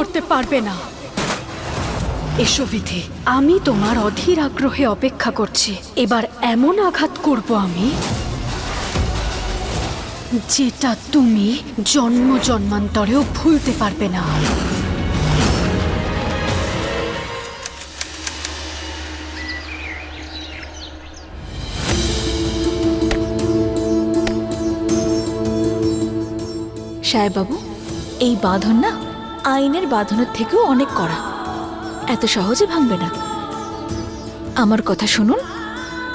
করতে পারবে না। এসো বিধি, আমি তোমার অধীর আগ্রহে অপেক্ষা করছি। এবার এমন আঘাত করব আমি, যেটা তুমি জন্ম জন্মান্তরেও ভুলতে পারবে না। সাহেববাবু, এই বাঁধন না আইনের বাঁধনের থেকেও অনেক কড়া। এত সহজে ভাঙবে না। আমার কথা শুনুন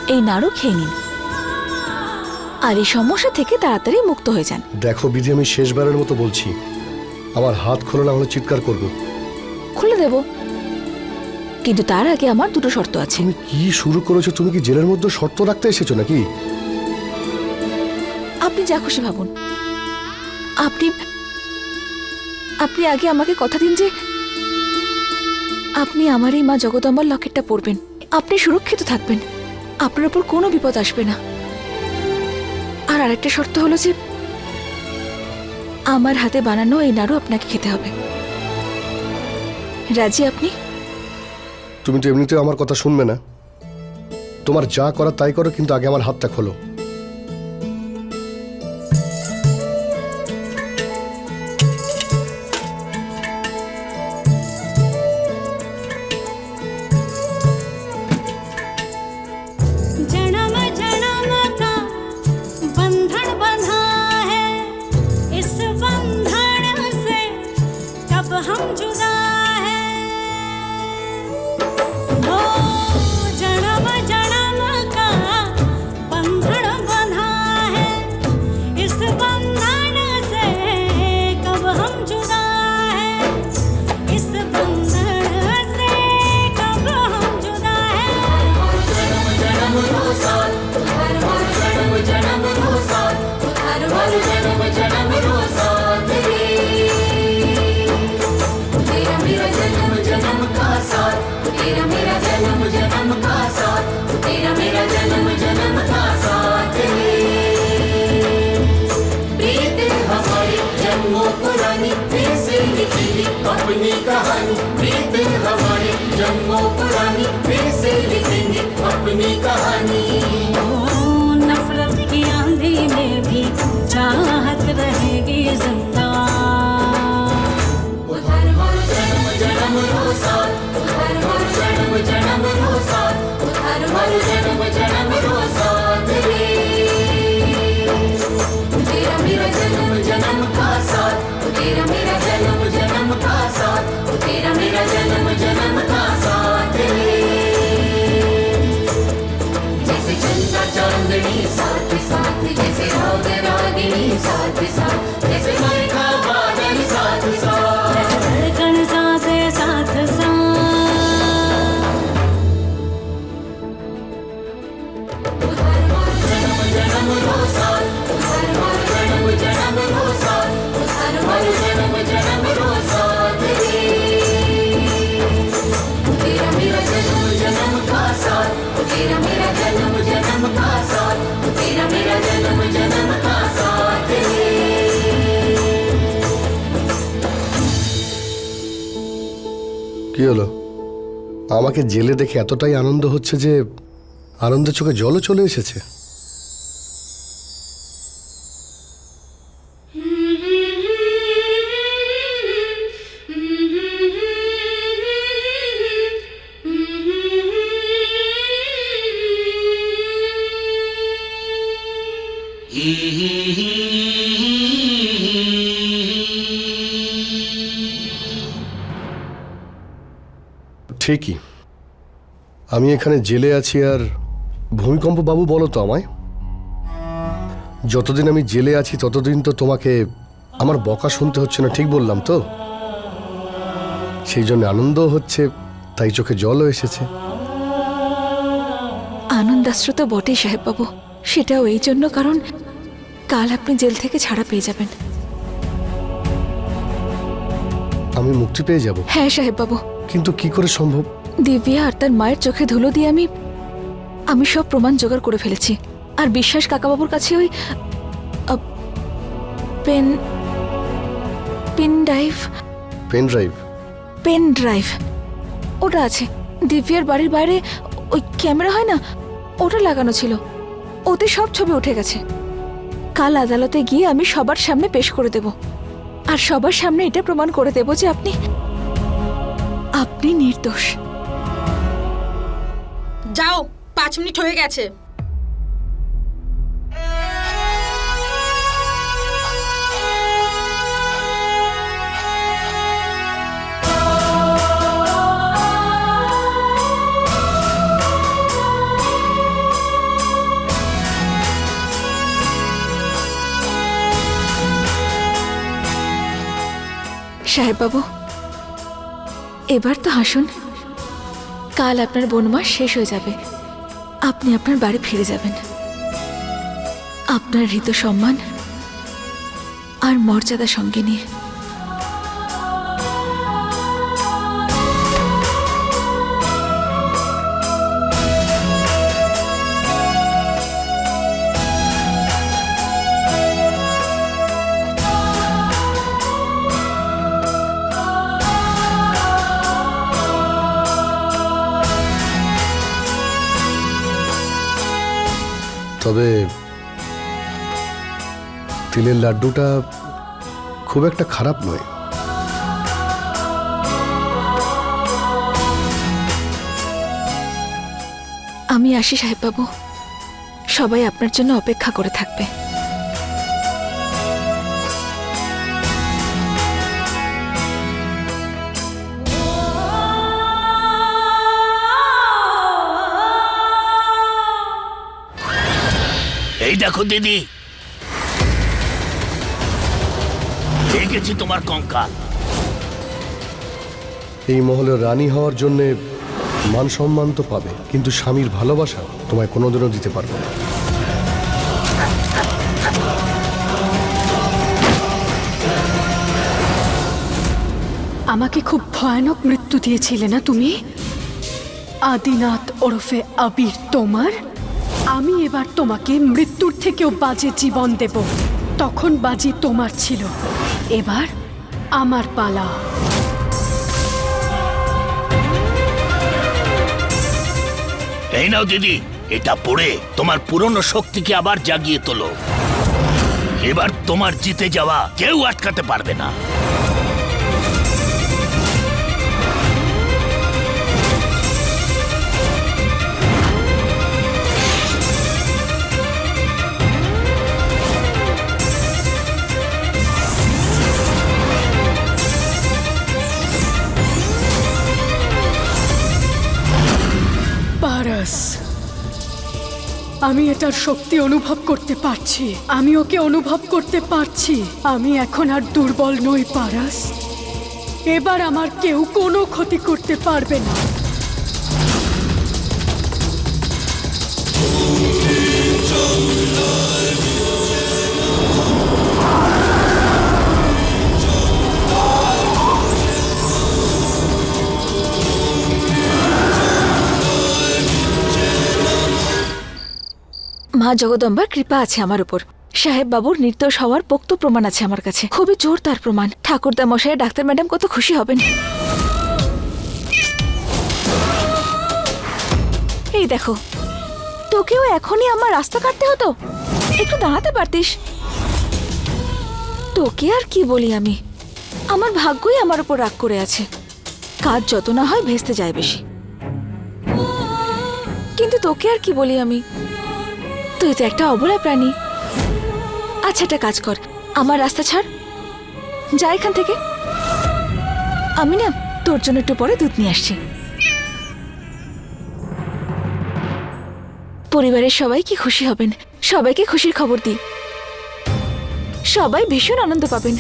এই নাড়ু খেয়ে নিন। আর এই সমস্যা থেকে তাড়াতাড়ি মুক্ত হয়ে যান। দেখো বিধি আমি শেষবারের মতো বলছি আমার হাত খোলো না হলে চিৎকার করব। খুলে দেব। কিন্তু তার আগে আমার দুটো শর্ত আছে। তুমি কি শুরু করেছ? তুমি কি জেলের মধ্যে শর্ত রাখতে এসেছ নাকি? আপনি যা খুশি ভাবুন। আপনি আপনি আগে আমাকে কথা দিন যে আপনি আমার এই মা জগদম্বার লকেটটা পরবেন আপনি সুরক্ষিত থাকবেন। আপনার উপর কোনো বিপদ আসবে না। আর আরেকটা শর্ত হলো যে আমার হাতে বানানো এই নাড়ু আপনাকে খেতে হবে। রাজি আপনি? তুমি তো এমনিতেও আমার কথা শুনবে না। তোমার যা করার তাই করো, কিন্তু আগে আমার হাতটা খোলো। कब कहानी। কি হলো? আমাকে জেলে দেখে এতটাই আনন্দ হচ্ছে যে আনন্দের চোখে জলও চলে এসেছে। ঠিকই আমি এখানে জেলে আছি আর ভূমিকম্প বাবু বলো তো আমায়। যতদিন আমি জেলে আছি ততদিন তো তোমাকে আমার বকা শুনতে হচ্ছে না ঠিক বললাম তো? সেই জন্য আনন্দও হচ্ছে তাই চোখে জলও এসেছে। আনন্দাশ্রু তো বটেই সাহেববাবু সেটাও এই জন্য কারণ কাল আপনি জেল থেকে ছাড়া পেয়ে যাবেন। আমি মুক্তি পেয়ে যাব। হ্যাঁ সাহেব সাহেববাবু। কিন্তু কি করে সম্ভব? দিব্যা আর তার মায়ের চোখে ধুলো দিয়ে আমি আমি সব প্রমাণ জোগাড় করে ফেলেছি। আর বিশ্বাস কাকাবাবুর কাছে ওই pen pen drive. Pen drive? Pen drive. ওটা আছে। দিব্যার বাড়ির বাইরে ওই ক্যামেরা হয় না? ওটা লাগানো ছিল। ওতে সব ছবি উঠে গেছে। কাল আদালতে গিয়ে আমি সবার সামনে পেশ করে দেব। আর সবার সামনে এটা প্রমাণ করে দেব যে আপনি আপনি নির্দোষ। যাও পাঁচ মিনিট হয়ে গেছে। সাহেব বাবু এবার তো হাসুন। কাল আপনার বনমাস শেষ হয়ে যাবে। আপনি আপনার বাড়ি ফিরে যাবেন। আপনার হৃত সম্মান আর মর্যাদা সঙ্গে নিয়ে। তিলের লাড্ডুটা খুব একটা খারাপ নয়। আমি আসি সাহেব বাবু সবাই আপনার জন্য অপেক্ষা করে থাকবে। এই দেখো দিদি দেখেছি তোমার কঙ্কাল। এই মহলের রানী হওয়ার জন্য মান সম্মান তো পাবে কিন্তু স্বামীর ভালোবাসা তোমায় কোনোদিনও দিতে পারবে না। আমাকে খুব ভয়ানক মৃত্যু দিয়েছিলে না তুমি? আদিনাথ ওরফে আবির তোমার? আমি এবার তোমাকে মৃত্যুর থেকেও বাজে জীবন দেব। তখন বাজি তোমার ছিল। এবার আমার পালা। এই নাও দিদি, এটা পড়ে তোমার পুরনো শক্তিকে আবার জাগিয়ে তোলো। এবার তোমার জিতে যাওয়া কেউ আটকাতে পারবে না। আমি এটার শক্তি অনুভব করতে পারছি। আমি ওকে অনুভব করতে পারছি। আমি এখন আর দুর্বল নই, পারাস। এবার আমার কেউ কোনো ক্ষতি করতে পারবে না। মা জগদম্বার কৃপা আছে আমার উপর। সাহেব বাবুর নির্দোষ হওয়ার পোক্ত প্রমাণ আছে আমার কাছে। খুবই জোর তার প্রমাণ। ঠাকুরদা মশাই ডাক্তার ম্যাডাম কত খুশি হবেন। এই দেখো, তোকেও এখনই আমার রাস্তা কাটতে হতো? একটু দাঁড়াতে পারতিস? তোকে আর কি বলি আমি? আমার ভাগ্যই আমার উপর রাগ করে আছে। কাজ যত না হয় ভেস্তে যায় বেশি। কিন্তু তোকে আর কি বলি আমি? তুই তো একটা অবলা প্রাণী। আচ্ছা একটা কাজ কর। আমার রাস্তা ছাড়। যা এখান থেকে। আমি না তোর জন্য একটু পরে দুধ নিয়ে আসছি। পরিবারের সবাই কি খুশি হবেন। সবাইকে খুশির খবর দিই। সবাই ভীষণ আনন্দ পাবেন।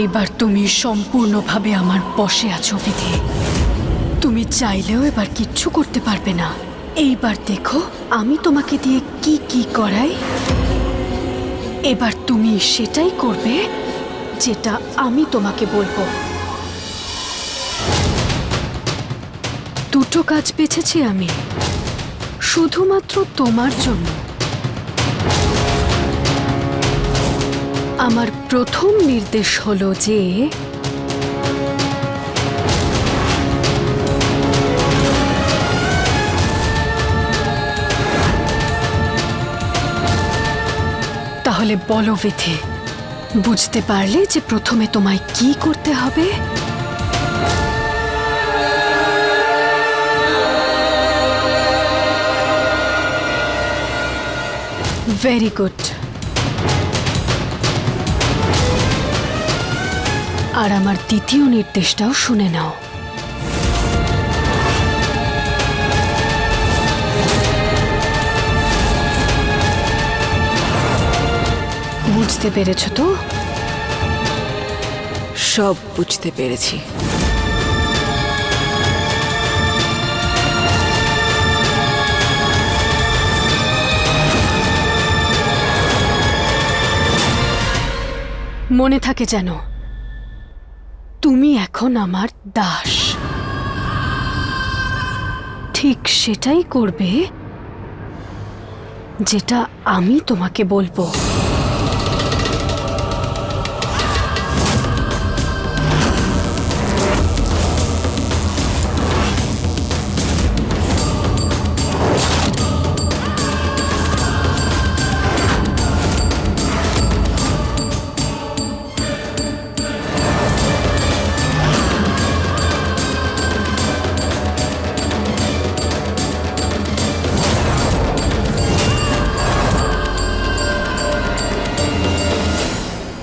এইবার তুমি সম্পূর্ণভাবে আমার বসে আছো, বিধি। তুমি চাইলেও এবার কিচ্ছু করতে পারবে না। এইবার দেখো, আমি তোমাকে দিয়ে কি কি করাই। এবার তুমি সেটাই করবে যেটা আমি তোমাকে বলব। দুটো কাজ বেছেছি আমি। শুধুমাত্র তোমার জন্য। আমার প্রথম নির্দেশ হলো যে তাহলে বলো বিধি বুঝতে পারলে যে প্রথমে তোমায় কি করতে হবে? ভেরি গুড আর আমার দ্বিতীয় নির্দেশটাও শুনে নাও। বুঝতে পেরেছ তো? সব বুঝতে পেরেছি। মনে থাকে যেন তুমি এখন আমার দাস। ঠিক সেটাই করবে যেটা আমি তোমাকে বলব।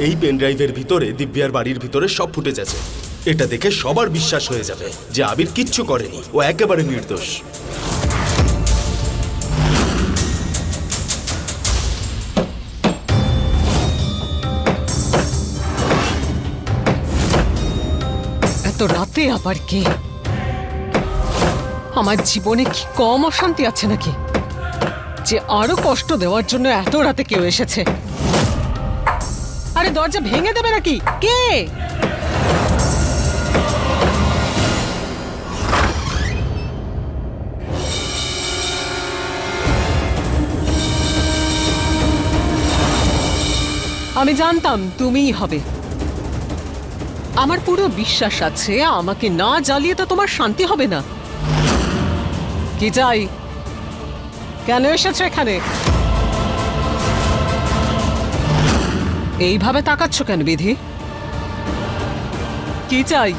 এই পেনড্রাইভের ভিতরে, দিব্যার বাড়ির ভিতরে সব ফুটেজ আছে। এটা দেখে সবার বিশ্বাস হয়ে যাবে যে আবির কিচ্ছু করেনি। ও একেবারে নির্দোষ। এত রাতে আবার কে? আমার জীবনে কি কম অশান্তি আছে নাকি? যে আরও কষ্ট দেওয়ার জন্য এত রাতে কেউ এসেছে। আরে দরজা ভেঙে দেবে নাকি? কে? আমি জানতাম তুমিই হবে। আমার পুরো বিশ্বাস আছে, আমাকে না জ্বালিয়ে তো তোমার শান্তি হবে না। কি চাই? কেন এসেছ এখানে? এইভাবে তাকাচ্ছ কেন বিধি? কি চাই?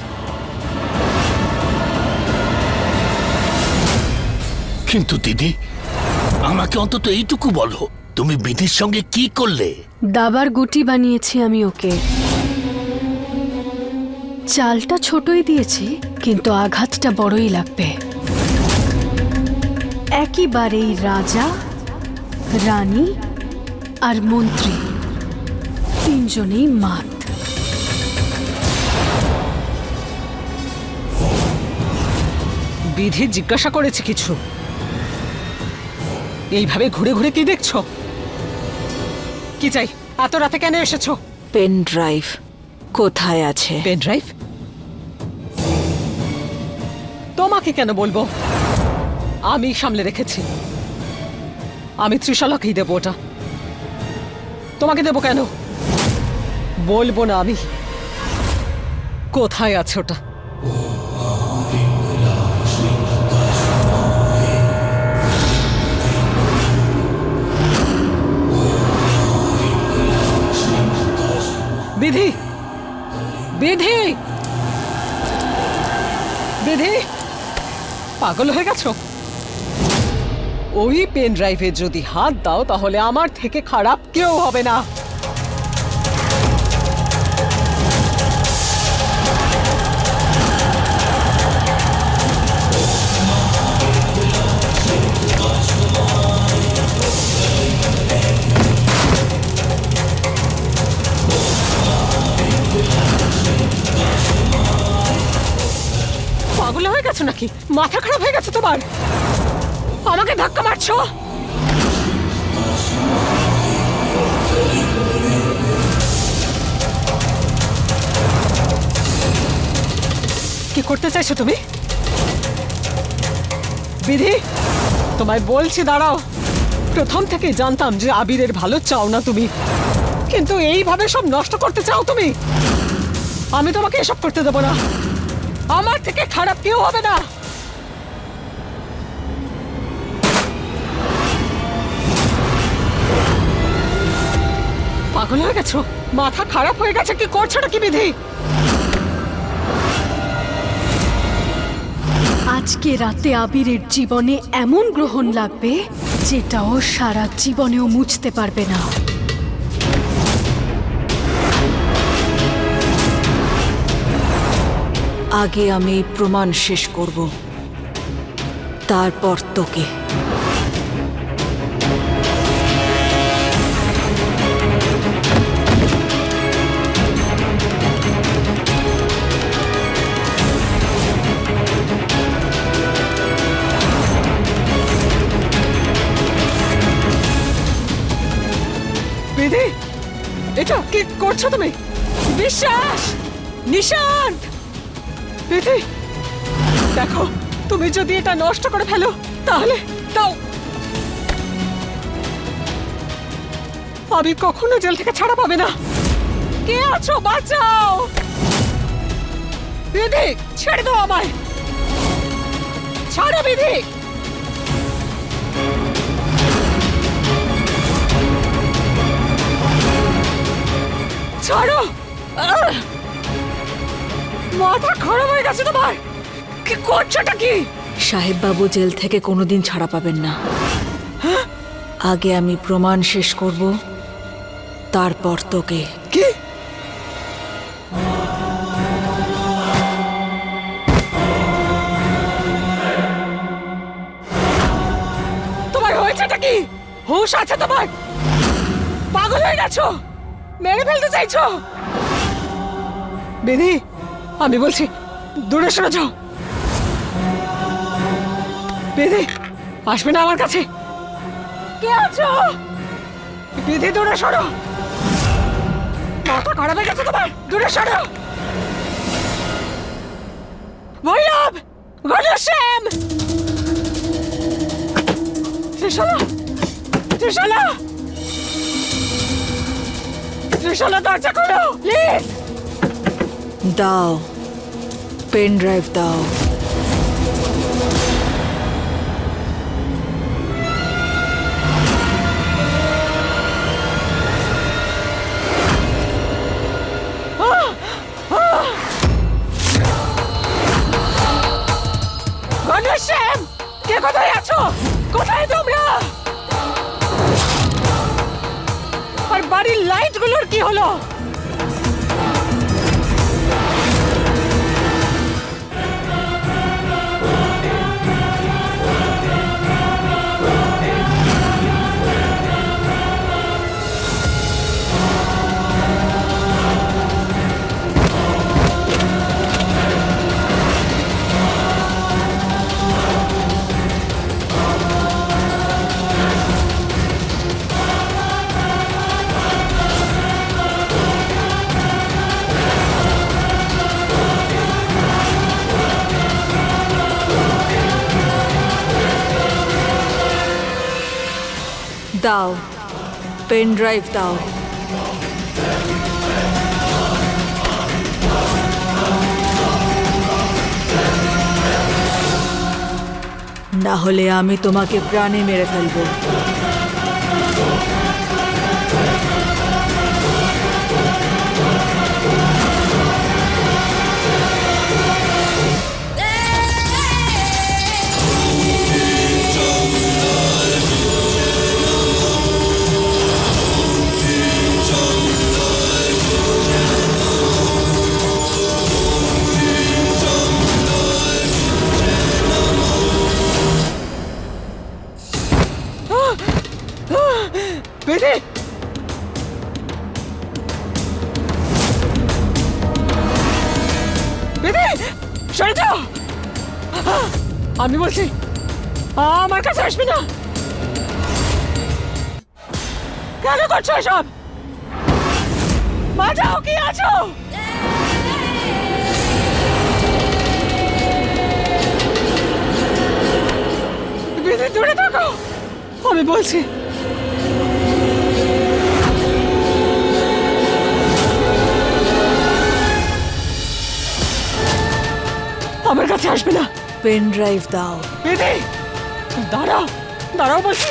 কিন্তু দিদি আমাকে অন্তত এইটুকু বলো তুমি বিধির সঙ্গে কি করলে? দাবার গুটি বানিয়েছি আমি ওকে। চালটা ছোটই দিয়েছি কিন্তু আঘাতটা বড়ই লাগবে। একইবারেই রাজা রানী আর মন্ত্রী। তিনজনেই মাত বিধি জিজ্ঞাসা করেছে কিছু। এইভাবে ঘুরে ঘুরে কি দেখছ? কি চাই? এত রাতে কেন এসেছ? পেন ড্রাইভ কোথায় আছে? Pen drive? তোমাকে কেন বলব? আমি সামলে রেখেছি। আমি ত্রিশালাকেই দেবো ওটা। তোমাকে দেবো কেন? বলব না আমি। কোথায় আছে ওটা? বিধি! বিধি! বিধি! পাগল হয়ে গেছো? ওই পেন ড্রাইভে যদি হাত দাও, তাহলে আমার থেকে খারাপ কেউ হবে না। মাথা খারাপ হয়ে গেছে তোমার। আমাকে ধাক্কা মারছো? কি করতে চাইছো তুমি? বিধি, তোমায় বলছি দাঁড়াও। প্রথম থেকে জানতাম যে আবিরের ভালো চাও না তুমি। কিন্তু এইভাবে সব নষ্ট করতে চাও তুমি? আমি তোমাকে এসব করতে দেবো না। আমার থেকে খারাপ কেউ হবে না। পাগল হয়ে গেছো? মাথা খারাপ হয়ে গেছে কি করছোটা কি বিধি? আজকে রাতে আবিরের জীবনে এমন গ্রহণ লাগবে যেটা ও সারা জীবনেও মুছতে পারবে না। আগে আমি প্রমাণ শেষ করব। তারপর তোকে। করছ তুমি? বিশ্বাস! নিশান্ত বিধি দেখো, তুমি যদি এটা নষ্ট করে ফেলো, তাহলে তাও আমি কখনো জেল থেকে ছাড়া পাবে না। কে আছো? বাঁচাও! বিধি ছেড়ে দাও আমায়। ছাড়ো বিধি ছাড়ো! মাথা খারাপ হয়ে গেছে তোমার! কি করছোটা কি? সাহেববাবু জেল থেকে কোনোদিন ছাড়া পাবেন না। আগে আমি প্রমাণ শেষ করব তারপর তোকে। কি? তোমার হয়েছেটা কি? হুশ আছে তোমার! পাগল হয়ে গেছো! মেরে ফেলতে চাইছো? বেদি আমি বলছি দূরে সরে যাও। বেদি আসবে না আমার কাছে। কে আছো? বিধি দূরে সরো। মাথা খারাপ হয়ে গেছে তোমার দূরে সরো। বৈরব ঘনশ্যাম ত্রিশালা ত্রিশালা। ত্রিশালা দরজা খোলো প্লিজ। দাও পেন ড্রাইভ দাও। ঘনশ্যাম কে কোথায় আছো? কোথায় তোমরা? আর বাড়ির লাইটগুলোর কি হলো? দাও পেন ড্রাইভ দাও না হলে আমি তোমাকে প্রাণে মেরে ফেলব আমি বলছি। আমার কাছে আসবে না। পেন ড্রাইভ দাও। দাঁড়াও দাঁড়াও বলছি।